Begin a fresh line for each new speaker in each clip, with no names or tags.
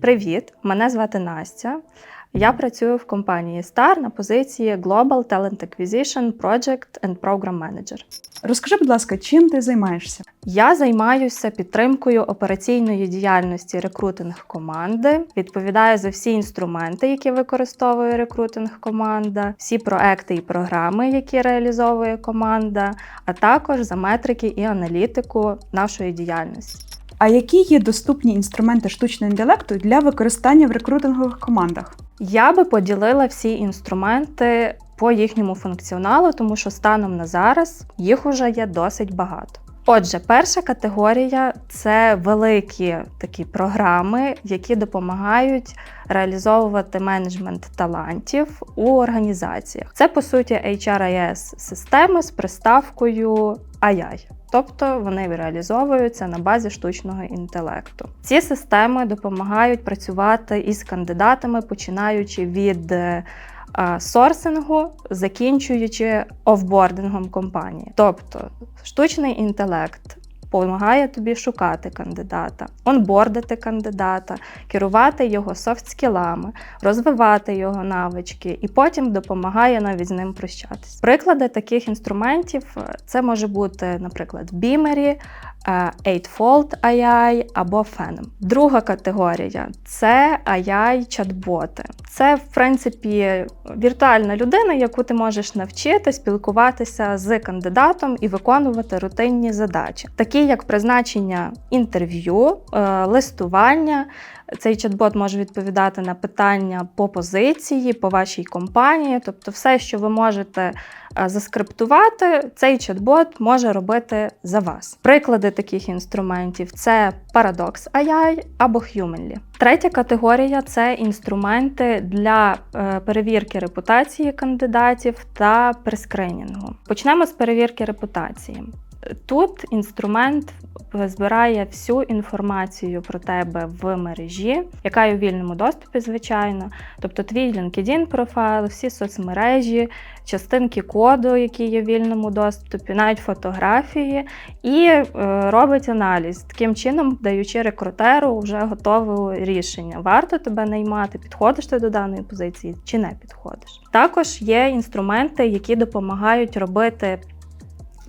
Привіт! Мене звати Настя. Я працюю в компанії Star на позиції Global Talent Acquisition Project and Program Manager.
Розкажи, будь ласка, чим ти займаєшся?
Я займаюся підтримкою операційної діяльності рекрутинг команди, відповідаю за всі інструменти, які використовує рекрутинг команда, всі проекти і програми, які реалізовує команда, а також за метрики і аналітику нашої діяльності.
А які є доступні інструменти штучного інтелекту для використання в рекрутингових командах?
Я би поділила всі інструменти по їхньому функціоналу, тому що станом на зараз їх уже є досить багато. Отже, перша категорія це великі такі програми, які допомагають реалізовувати менеджмент талантів у організаціях. Це по суті HRIS системи з приставкою AI. Тобто вони реалізовуються на базі штучного інтелекту. Ці системи допомагають працювати із кандидатами, починаючи від е, сорсингу, закінчуючи офбордингом компанії. Тобто штучний інтелект допомагає тобі шукати кандидата, онбордити кандидата, керувати його софт-скілами, розвивати його навички, і потім допомагає навіть з ним прощатись. Приклади таких інструментів е, це може бути, наприклад, бімері, Е, 8fold AI або Phenom. Друга категорія це AI-чат-боти. Це, в принципі, віртуальна людина, яку ти можеш навчити спілкуватися з кандидатом і виконувати рутинні задачі, такі як призначення інтерв'ю, е, листування, цей чат-бот може відповідати на питання по позиції, по вашій компанії, тобто все, що ви можете е, заскриптувати, цей чат-бот може робити за вас. Приклади таких інструментів це Paradox AI або Humanly. Третя категорія це інструменти для е, перевірки репутації кандидатів та прескринінгу. Почнемо з перевірки репутації. Тут інструмент збирає всю інформацію про тебе в мережі, яка є у вільному доступі, звичайно. Тобто твій LinkedIn профайл, всі соцмережі, частинки коду, які є в вільному доступі, навіть фотографії, і е, робить аналіз, таким чином даючи рекрутеру вже готове рішення. Варто тебе наймати, підходиш ти до даної позиції чи не підходиш. Також є інструменти, які допомагають робити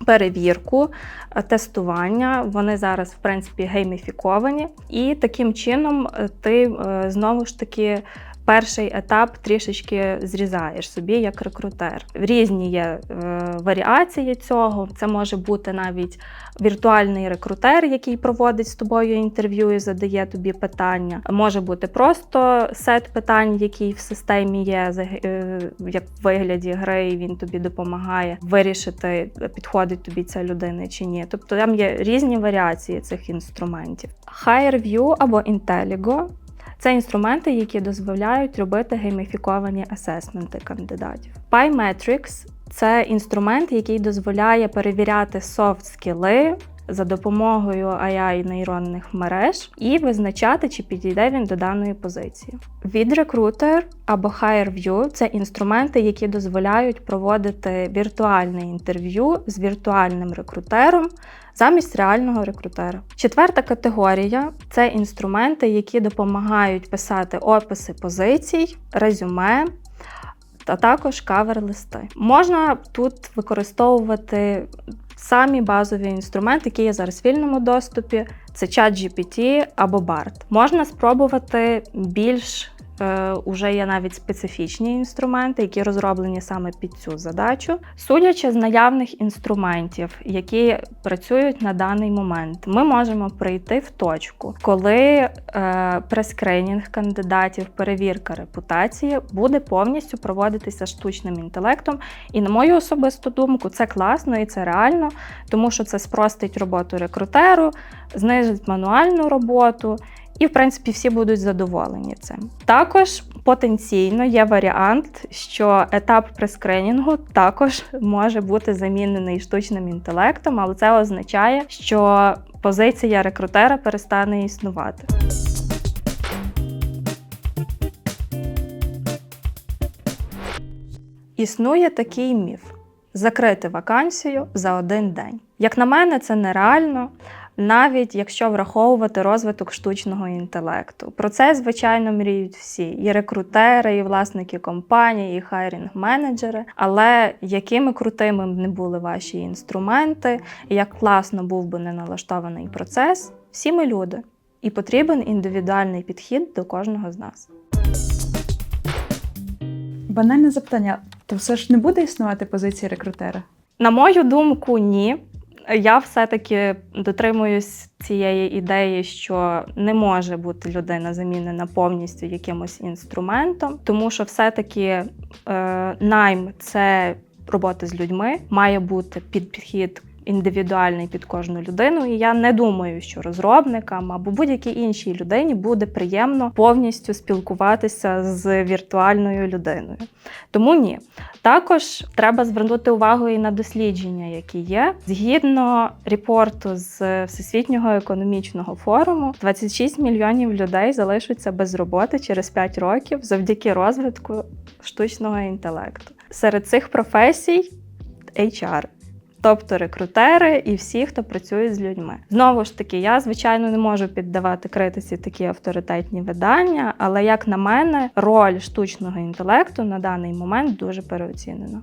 перевірку, е, тестування. Вони зараз, в принципі, гейміфіковані, і таким чином е, ти е, знову ж таки перший етап трішечки зрізаєш собі як рекрутер. Різні є е, варіації цього. Це може бути навіть віртуальний рекрутер, який проводить з тобою інтерв'ю і задає тобі питання. Може бути просто сет питань, який в системі є, е, як в вигляді гри, і він тобі допомагає вирішити, підходить тобі ця людина чи ні. Тобто там є різні варіації цих інструментів. HireView або Intelligo це інструменти, які дозволяють робити гейміфіковані асесменти кандидатів. PyMetrics – це інструмент, який дозволяє перевіряти софт-скіли за допомогою AI нейронних мереж і визначати, чи підійде він до даної позиції. VidRecruiter або HireView – це інструменти, які дозволяють проводити віртуальне інтерв'ю з віртуальним рекрутером замість реального рекрутера. Четверта категорія це інструменти, які допомагають писати описи позицій, резюме. Та також кавер-листи. Можна тут використовувати самі базові інструменти, які є зараз в вільному доступі, це чат GPT або BART. Можна спробувати більш уже є навіть специфічні інструменти, які розроблені саме під цю задачу. Судячи з наявних інструментів, які працюють на даний момент, ми можемо прийти в точку, коли е, прескринінг кандидатів, перевірка репутації буде повністю проводитися штучним інтелектом. І, на мою особисту думку, це класно і це реально, тому що це спростить роботу рекрутеру, знизить мануальну роботу. І, в принципі, всі будуть задоволені цим. Також потенційно є варіант, що етап прескринінгу також може бути замінений штучним інтелектом, але це означає, що позиція рекрутера перестане існувати. Існує такий міф закрити вакансію за один день. Як на мене, це нереально. Навіть якщо враховувати розвиток штучного інтелекту. Про це, звичайно, мріють всі: і рекрутери, і власники компаній, і хайрінг-менеджери. Але якими крутими б не були ваші інструменти, як класно був би не налаштований процес, всі ми люди, і потрібен індивідуальний підхід до кожного з нас.
Банальне запитання: то все ж не буде існувати позиція рекрутера?
На мою думку, ні. Я все-таки дотримуюсь цієї ідеї, що не може бути людина замінена повністю якимось інструментом, тому що все-таки е, найм це робота з людьми, має бути під підхід. Індивідуальний під кожну людину, і я не думаю, що розробникам або будь-якій іншій людині буде приємно повністю спілкуватися з віртуальною людиною. Тому ні. Також треба звернути увагу і на дослідження, які є. Згідно репорту з Всесвітнього економічного форуму, 26 мільйонів людей залишаться без роботи через 5 років завдяки розвитку штучного інтелекту. Серед цих професій HR. Тобто рекрутери і всі, хто працює з людьми. Знову ж таки, я звичайно не можу піддавати критиці такі авторитетні видання, але як на мене, роль штучного інтелекту на даний момент дуже переоцінена.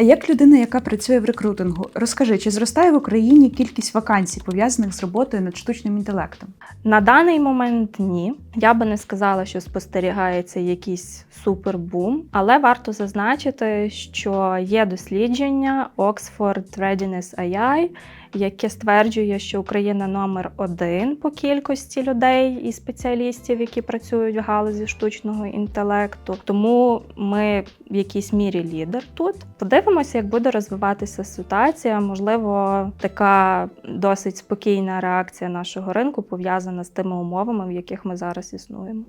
Як людина, яка працює в рекрутингу, розкажи, чи зростає в Україні кількість вакансій, пов'язаних з роботою над штучним інтелектом?
На даний момент ні. Я би не сказала, що спостерігається якийсь супербум, але варто зазначити, що є дослідження Oxford Readiness AI, яке стверджує, що Україна номер один по кількості людей і спеціалістів, які працюють в галузі штучного інтелекту. Тому ми в якійсь мірі лідер тут. Подивимося, як буде розвиватися ситуація. Можливо, така досить спокійна реакція нашого ринку пов'язана з тими умовами, в яких ми зараз існуємо.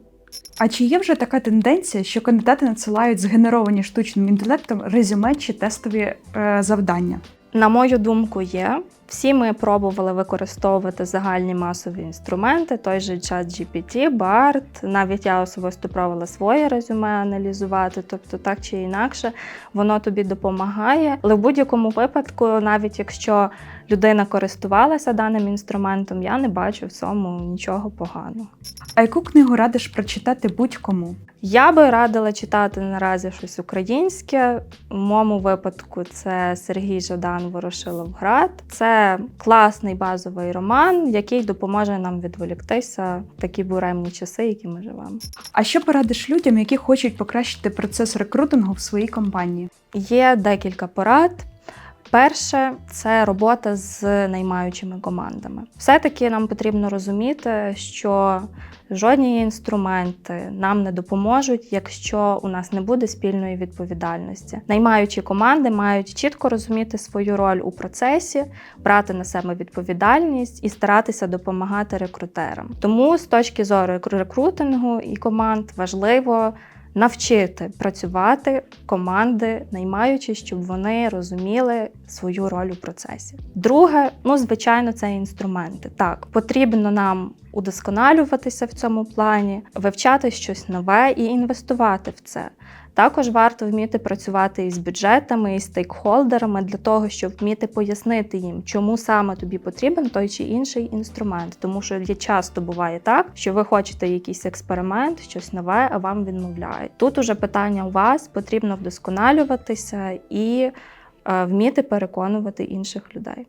А чи є вже така тенденція, що кандидати надсилають згенеровані штучним інтелектом резюме чи тестові е, завдання?
На мою думку, є. Всі ми пробували використовувати загальні масові інструменти, той же чат GPT, BART, навіть я особисто пробувала своє резюме аналізувати, тобто так чи інакше воно тобі допомагає. Але в будь-якому випадку, навіть якщо людина користувалася даним інструментом, я не бачу в цьому нічого поганого.
А яку книгу радиш прочитати будь-кому?
Я би радила читати наразі щось українське. В моєму випадку це Сергій Жадан Ворошиловград. Це класний базовий роман, який допоможе нам відволіктися в такі буремні часи, які ми живемо.
А що порадиш людям, які хочуть покращити процес рекрутингу в своїй компанії?
Є декілька порад. Перше це робота з наймаючими командами. Все-таки нам потрібно розуміти, що жодні інструменти нам не допоможуть, якщо у нас не буде спільної відповідальності. Наймаючі команди мають чітко розуміти свою роль у процесі, брати на себе відповідальність і старатися допомагати рекрутерам. Тому з точки зору рекрутингу і команд важливо навчити працювати команди, наймаючи, щоб вони розуміли свою роль у процесі. Друге, ну звичайно, це інструменти. Так, потрібно нам удосконалюватися в цьому плані, вивчати щось нове і інвестувати в це. Також варто вміти працювати із бюджетами, і стейкхолдерами для того, щоб вміти пояснити їм, чому саме тобі потрібен той чи інший інструмент. Тому що часто буває так, що ви хочете якийсь експеримент, щось нове, а вам відмовляють. Тут уже питання у вас потрібно вдосконалюватися і е, вміти переконувати інших людей.